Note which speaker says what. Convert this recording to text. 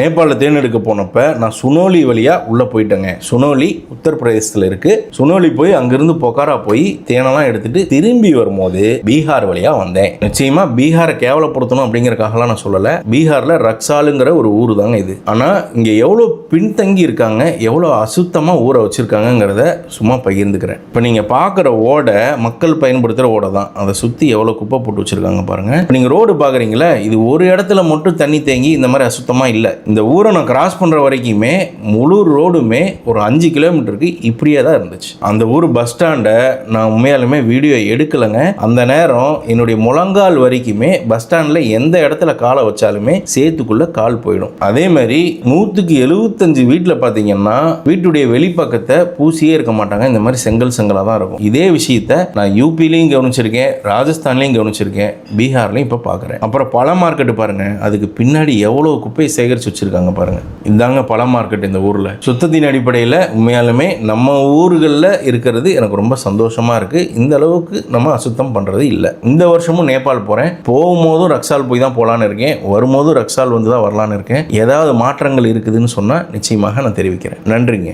Speaker 1: நேபாளில் தேர்ந்தெடுக்க போனப்போ போனப்ப நான் சுனோலி வழியாக உள்ளே போயிட்டேங்க. சுனோலி உத்தரப்பிரதேசத்தில் இருக்குது சுனோலி போய் அங்கேருந்து பொக்காரா போய் தேனெல்லாம் எடுத்துகிட்டு திரும்பி வரும்போது பீகார் வழியாக வந்தேன். நிச்சயமாக பீகாரை கேவலப்படுத்தணும் அப்படிங்கிறக்காகலாம் நான் சொல்லலை. பீகாரில் ரக்ஸாலுங்கிற ஒரு ஊர் தாங்க இது. ஆனால் இங்கே எவ்வளோ பின்தங்கி இருக்காங்க எவ்வளோ அசுத்தமாக ஊரை வச்சுருக்காங்கங்கிறத சும்மா பகிர்ந்துக்கிறேன். இப்போ நீங்கள் பார்க்குற ஓடை மக்கள் பயன்படுத்துகிற ஓடை தான். அதை சுற்றி எவ்வளோ குப்பை போட்டு வச்சுருக்காங்க பாருங்கள் இப்போ நீங்கள் ரோடு பார்க்குறீங்களா இது ஒரு இடத்துல மட்டும் தண்ணி தேங்கி இந்த மாதிரி அசுத்தமாக இல்லை. இந்த ஊரை நான் கிராஸ் பண்ணுற வரைக்குமே முழு ரோடுமே ஒரு அஞ்சு கிலோமீட்டருக்கு இப்படியே தான் இருந்துச்சு. அந்த ஊர் பஸ் ஸ்டாண்டை நான் உண்மையாலுமே வீடியோ எடுக்கலைங்க. அந்த நேரம் என்னுடைய முழங்கால் வரைக்குமே பஸ் ஸ்டாண்டில் எந்த இடத்துல காலை வச்சாலுமே சேத்துக்குள்ளே கால் போயிடும். அதே மாதிரி நூற்றுக்கு எழுபத்தஞ்சு வீட்டில் பார்த்தீங்கன்னா வீட்டுடைய வெளிப்பக்கத்தை பூசியே இருக்க மாட்டாங்க. இந்த மாதிரி செங்கல் செங்கலாக தான் இருக்கும். இதே விஷயத்த நான் யூபிலையும் கவனிச்சிருக்கேன் ராஜஸ்தான்லையும் கவனிச்சிருக்கேன் பீகார்லையும் இப்போ பார்க்குறேன் அப்புறம் பழ மார்க்கெட்டு பாருங்கள் அதுக்கு பின்னாடி எவ்வளோ குப்பையை சேகரிச்சு வச்சுருக்காங்க பாருங்கள் இந்தாங்க பழ மார்க்கெட் இந்த ஊரில். சுத்தத்தின் அடிப்படையில் உண்மையாலுமே நம்ம ஊர்களில் இருக்கிறது எனக்கு ரொம்ப சந்தோஷமாக இருக்குது இந்த அளவுக்கு நம்ம அசுத்தம் பண்ணுறது இல்லை. இந்த வருஷமும் நேபாள் போகிறேன் போகும்போதும் ரக்ஸால் போய் தான் போகலான்னு இருக்கேன். வரும்போதும் ரக்ஸால் வந்து தான் வரலான்னு இருக்கேன். ஏதாவது மாற்றங்கள் இருக்குதுன்னு சொன்னால் நிச்சயமாக நான் தெரிவிக்கிறேன். நன்றிங்க.